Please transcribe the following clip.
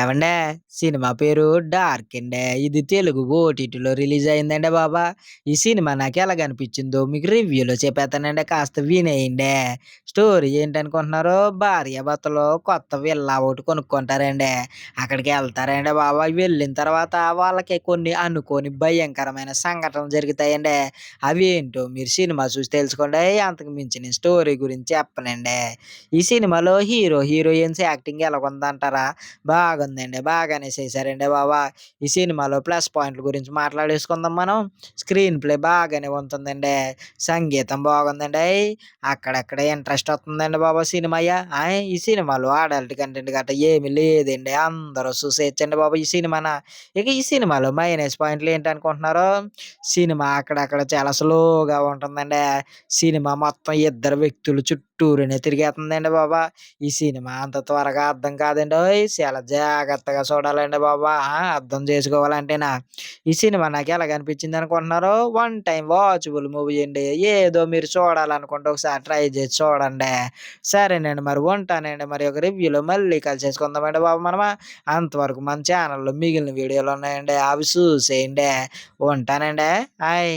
ఏమండే? సినిమా పేరు డార్క్ అండే. ఇది తెలుగు ఓటీటీలో రిలీజ్ అయిందండి బాబా. ఈ సినిమా నాకు ఎలాగ అనిపించిందో మీకు రివ్యూలో చెప్పేస్తానండి కాస్త వినేయండి. స్టోరీ ఏంటనుకుంటున్నారు భార్యాభర్తలు కొత్త విల్లా ఒకటి కొనుక్కుంటారండి. అక్కడికి వెళ్తారండి బాబా. వెళ్ళిన తర్వాత వాళ్ళకి కొన్ని అనుకోని భయంకరమైన సంఘటనలు జరుగుతాయండి. అవి ఏంటో మీరు సినిమా చూసి తెలుసుకోండి. అంతకు మించిన స్టోరీ గురించి చెప్పనండి. ఈ సినిమాలో హీరో హీరోయిన్స్ యాక్టింగ్ ఎలాగుందంటారా? బాగుందండి. బాగానే చేశారండి బాబా. ఈ సినిమాలో ప్లస్ పాయింట్ల గురించి మాట్లాడేసుకుందాం మనం. స్క్రీన్ ప్లే బాగానే ఉంటుందండి. సంగీతం బాగుందండి. అక్కడక్కడ ఇంట్రెస్ట్ వస్తుందండి బాబా సినిమా ఈ సినిమాలో అడల్ట్ కంటెంట్ గట్ట ఏమి లేదండి. అందరూ చూసేయచ్చండి బాబా ఈ సినిమాన. ఇక ఈ సినిమాలో మైనస్ పాయింట్లు ఏంటనుకుంటున్నారు? సినిమా అక్కడక్కడ చాలా స్లోగా ఉంటుందండి. సినిమా మొత్తం ఇద్దరు వ్యక్తులు చుట్టూ చుట్టూరునే తిరిగేస్తుందండి బాబా. ఈ సినిమా అంత త్వరగా అర్థం కాదండి. ఓయ్ చాలా జాగ్రత్తగా చూడాలండి బాబా. అర్థం చేసుకోవాలంటేనా? ఈ సినిమా నాకు ఎలాగ అనిపించింది అనుకుంటున్నారు వన్ టైం వాచబుల్ మూవీ అండి. ఏదో మీరు చూడాలనుకుంటే ఒకసారి ట్రై చేసి చూడండి. సరేనండి మరి ఉంటానండి. మరి ఒక రివ్యూలో మళ్ళీ కలిసేసుకుందామండి బాబు మనమా. అంతవరకు మన ఛానల్లో మిగిలిన వీడియోలు ఉన్నాయండి. అవి చూసేయండి. ఉంటానండి. హాయ్